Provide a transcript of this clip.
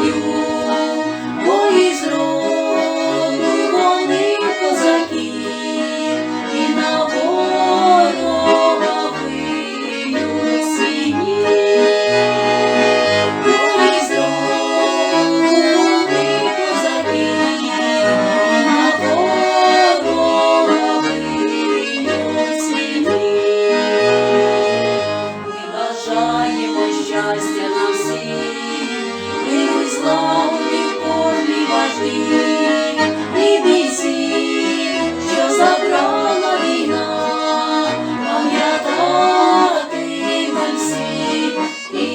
caiu. Пам'ятати ми всі.